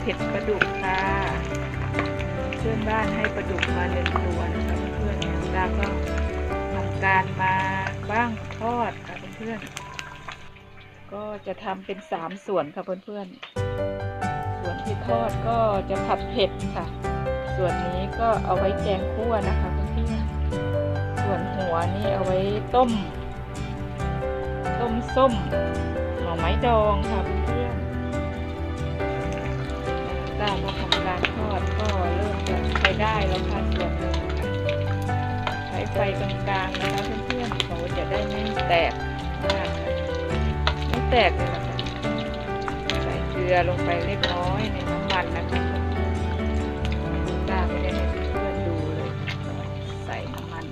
เผ็ดปลาดุกค่ะ เพื่อนบ้านให้ปลาดุกมาหนึ่งตัวนะคะเพื่อนๆเนี่ยตาก็ทำการมาบ้างทอดค่ะเพื่อนๆก็จะทำเป็นสามส่วนค่ะเพื่อนๆส่วนที่ทอดก็จะผัดเผ็ดค่ะ ส่วนนี้ก็เอาไว้แกงคั่วนะคะเพื่อนๆส่วนหัวนี่เอาไว้ต้ม ต้มส้มหน่อไม้ดองค่ะ เพื่อนๆตาก็ทำการทอดก็เริ่มจะใช้ได้แล้วค่ะส่วนหนึ่งค่ะใช้ไฟกลางๆนะคะเพื่อนๆเขาจะได้ไม่แตกมากค่ะไม่แตกเลยนะคะใส่เกลือลงไปเล็กน้อยในน้ำมันนะคะตาไม่ได้ให้เพื่อนดูเลย ใส่น้ำมัน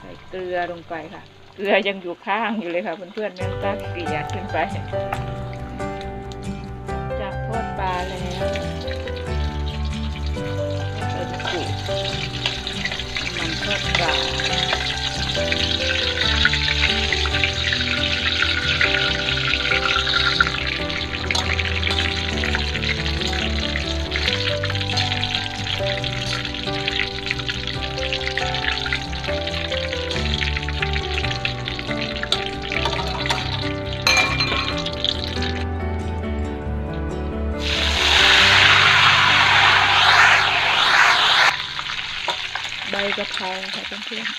ใส่เกลือลงไปค่ะ เกลือยังอยู่ข้างอยู่เลยค่ะเพื่อนๆไม่ต้องเกลี่ยขึ้นไปาแล้วใส่กุมันทอดปลา กะเพราค่ะเพื่อนๆ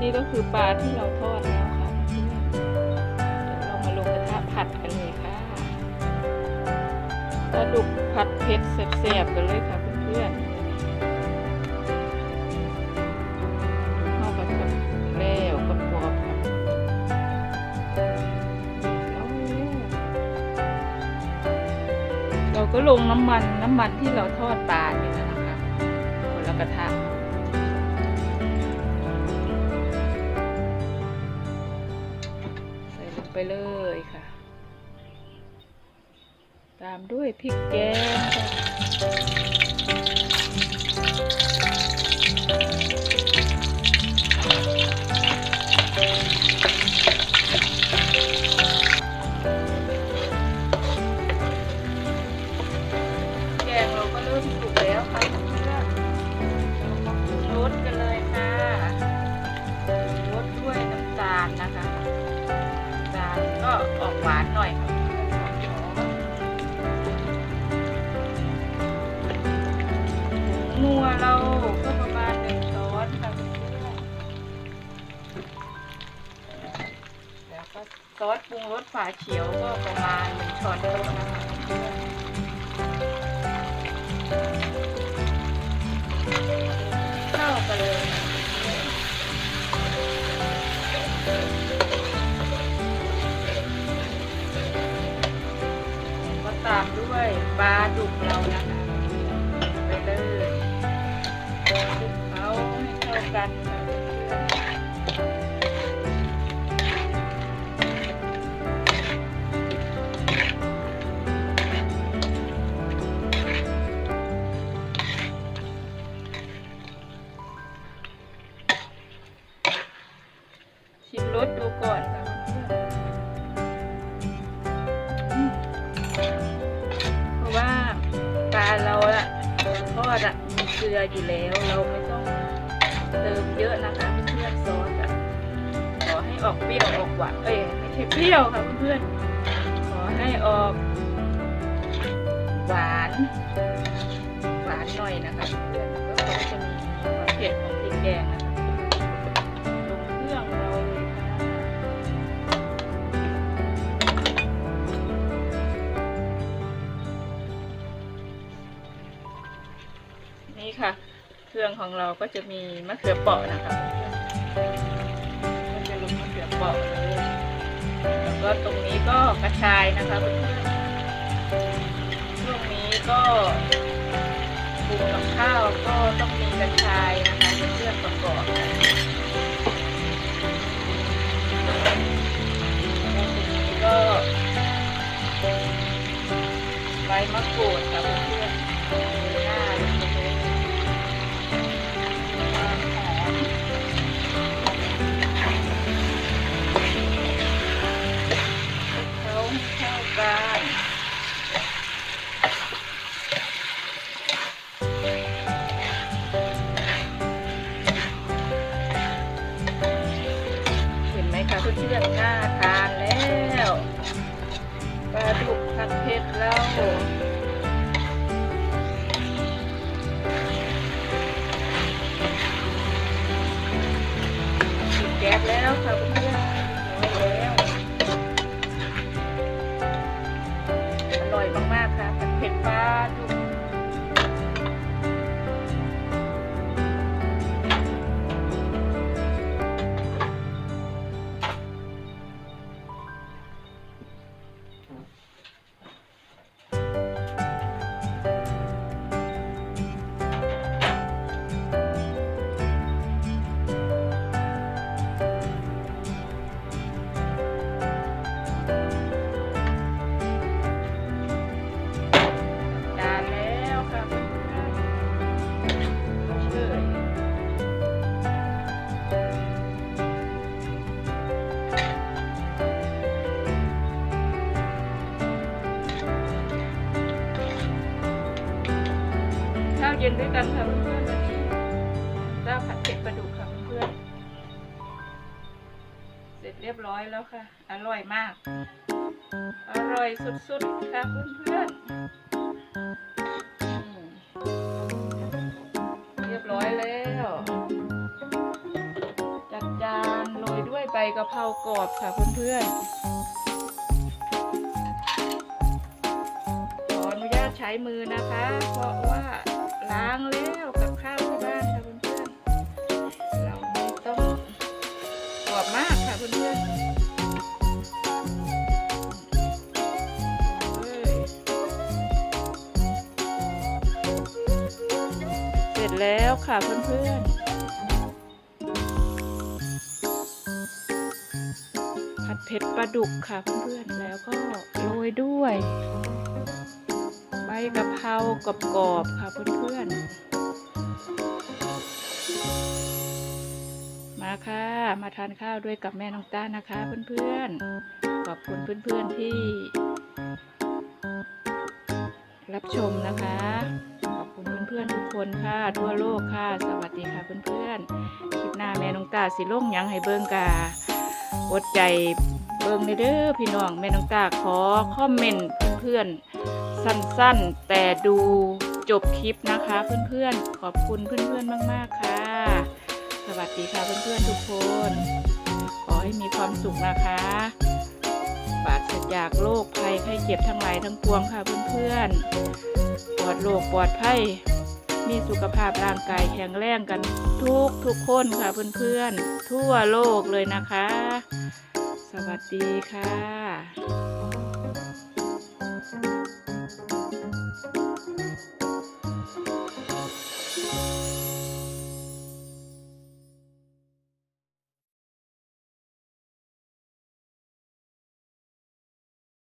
นี่ก็คือปลาที่เราทอดแล้วค่ะเพื่อนๆเดี๋ยวเรามาลงกระทะผัดกันเลยค่ะปลาดุกผัดเผ็ดแสบๆกันเลยค่ะเพื่อนๆ เราก็ลงน้ำมันน้ำมันที่เราทอดปลาเนี่ยนะคะคนละกระทะใส่ลงไปเลยค่ะ ตามด้วยพริกแกง รุงรสฝาเขียวก็ประมาณหนึ่งช้อนโต๊ะนะคะ เกลืออยู่แล้ว เราไม่ต้องเติมเยอะนะคะเพื่อนซอสอะขอให้ออกเปรี้ยวออกหวานเอ้ยไม่ใช่เปรี้ยวค่ะเพื่อนขอให้ออก หวานหวานหน่อยนะคะเพื่อนก็จะมีความเผ็ดของพริกแกงนะคะ นี่ค่ะ เครื่องของเราก็จะมีมะเขือเปราะนะคะเพื่อนๆก็จะลงมะเขือเปราะเลยแล้วก็ตรงนี้ก็กระชายนะคะเพื่อนๆช่วงนี้ก็ปรุงกับข้าวก็ต้องมีกระชายนะคะเป็นเครื่องประกอบค่ะแล้วก็ใบมะกรูด เผ็ดเราปิดแก๊สแล้วค่ะ เย็นด้วยกันค่ะเพื่อนๆวันนี้ข้าวผัดเผ็ดปลาดุกค่ะเพื่อนๆเสร็จเรียบร้อยแล้วค่ะ อร่อยมาก อร่อยสุดๆค่ะเพื่อนๆอืมเรียบร้อยแล้วจัดจานโรยด้วยใบกะเพรากรอบค่ะเพื่อนๆขออนุญาตใช้มือนะคะ เพราะว่า ล้างแล้วกับข้าวที่บ้านค่ะเพื่อนๆเราไม่ต้องกรอบมากค่ะเพื่อนๆเสร็จแล้วค่ะเพื่อนๆ ผัดเผ็ดปลาดุกค่ะเพื่อนๆ แล้วก็โรยด้วย กะเพรากรอบๆค่ะเพื่อนๆ มาค่ะ มาทานข้าวด้วยกับแม่น้องต้านะคะเพื่อนๆ ขอบคุณเพื่อนๆที่ รับชมนะคะ ขอบคุณเพื่อนๆทุกคนค่ะ ทั่วโลกค่ะ สวัสดีค่ะเพื่อนๆ คลิปหน้าแม่น้องตาสิลงยังให้เบิ่งกาอดใจเบิ่งในเด้อพี่น้องแม่น้องตาขอคอมเมนต์เพื่อนๆ สั้นๆ แต่ดูจบคลิปนะคะเพื่อนๆ ขอบคุณเพื่อนๆ มากๆค่ะ สวัสดีค่ะเพื่อนๆ ทุกคน ขอให้มีความสุขนะคะปราศจากโรคภัยไข้เจ็บทั้งหลายทั้งปวงค่ะเพื่อนๆ ปลอดโรคปลอดภัย มีสุขภาพร่างกายแข็งแรงกันทุกทุกคนค่ะเพื่อนๆ ทั่วโลกเลยนะคะ สวัสดีค่ะ